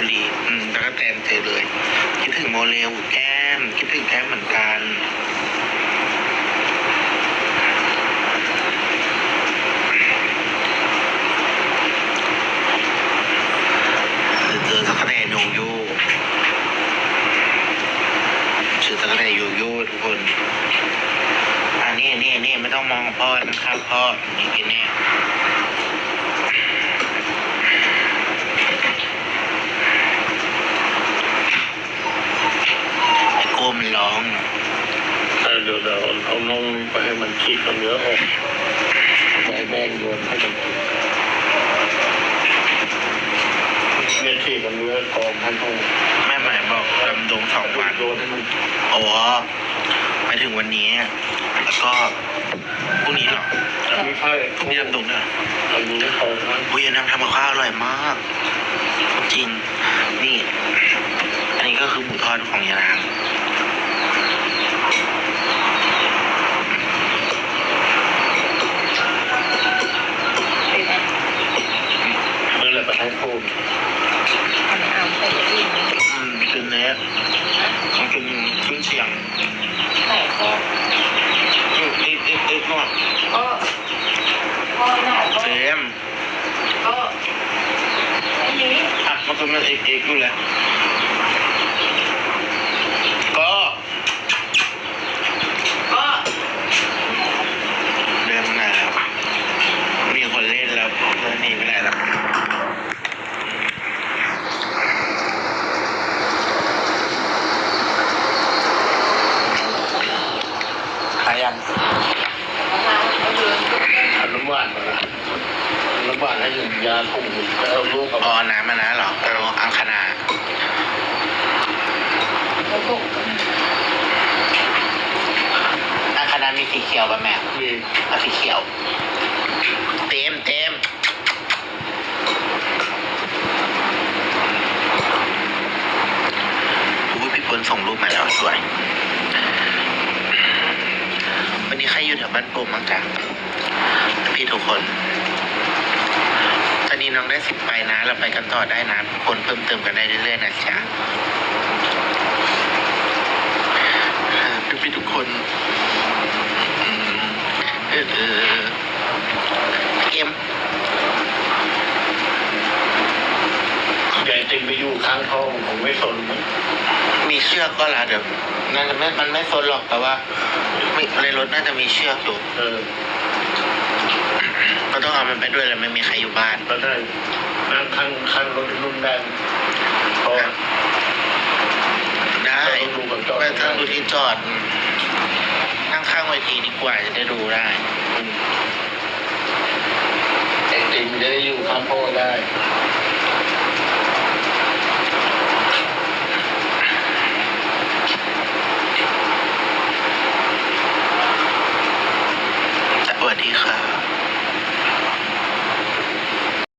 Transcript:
ุรีอืมแล้วก็แตมเจอเลย คิดถึงโมเลวแก้ม คิดถึงแก้มเหมือนกันเจอสัแนนโยโย่ชื่อสัแนนโยโย่ทุกคนอันนี้นี่นี่ไม่ต้องมองพ่อนะครับพ่อนี่กินเนี่ย มันร้องเออเดี๋ยวเดี๋ยวเอานมไปให้มันฉีกเอาเนื้อออกไปให้แม่งโยนให้มันกินเนี่ยฉีกเอาเนื้อกองให้เขาแม่หมายบอกดำดงสองวันโยนให้มันอ๋อไปถึงวันนี้ แล้วก็พรุ่งนี้เหรอไม่ใช่พรุ่งนี้ดำดงเนี่ยอันนี้เขานะอุ้ยน้ำทำกับข้าวอร่อยมาก จริง นี่ อันนี้ก็คือหมูทอดของยานาง เป็นไง เมื่อไรไป ให้พูดอันนี้เอาใส่ที่นี้อืมเป็นเนื้อมันเป็นขึ้นเสียงแต่ก็อืมอีกอีกอีกหน่อยก็ก็หน้าก็เต็มก็อันนี้อะมันก็มันอีกอีกอยู่เลยก็ ก็ เดินมาไหนแล้ว มีคนเล่นแล้วเดินหนีไปไหนแล้ว หายัง มะนาวก็เดิน เอาน้ำหวานมาละน้ำหวานให้ถึงยาคุมจะเอาลูกกับอ๋อน้ำมานะเหรอเอาเอาคณะแล้วก็เอาคณะมีสีเขียวป่ะแม่มีเอาสีเขียว เต็มเต็มอุ้ยพี่ปุ้นส่งรูปมาแล้วสวย วันนี้ ใครอยู่แถวบ้านโป่งบ้างจ๊ะพี่ทุกคน ตอนนี้น้องได้สิบไปนะ เราไปกันต่อได้นะ คนเพิ่มเติมกันได้เรื่อยๆนะจ๊ะเอพี่ทุกคนเออเออเกมใหญ่ติมไปอยู่ข้างท้องผมไม่สน เชือกก็ละเดี๋ยวน่าจะไม่มันไม่โซนหรอกแต่ว่าไม่ในรถน่าจะมีเชือกอยู่เออก็ต้องเอามันไปด้วยแล้วไม่มีใครอยู่บ้านก็ได้นั่งข้างข้างรถนุ่นได้เพราะได้ต้องดูก่อนจอดไปทางดูที่จอดอืมนั่งข้างเวทีดีกว่าจะได้ดูได้อืมไอติมจะได้อยู่ข้างพ่อได้ الحديقة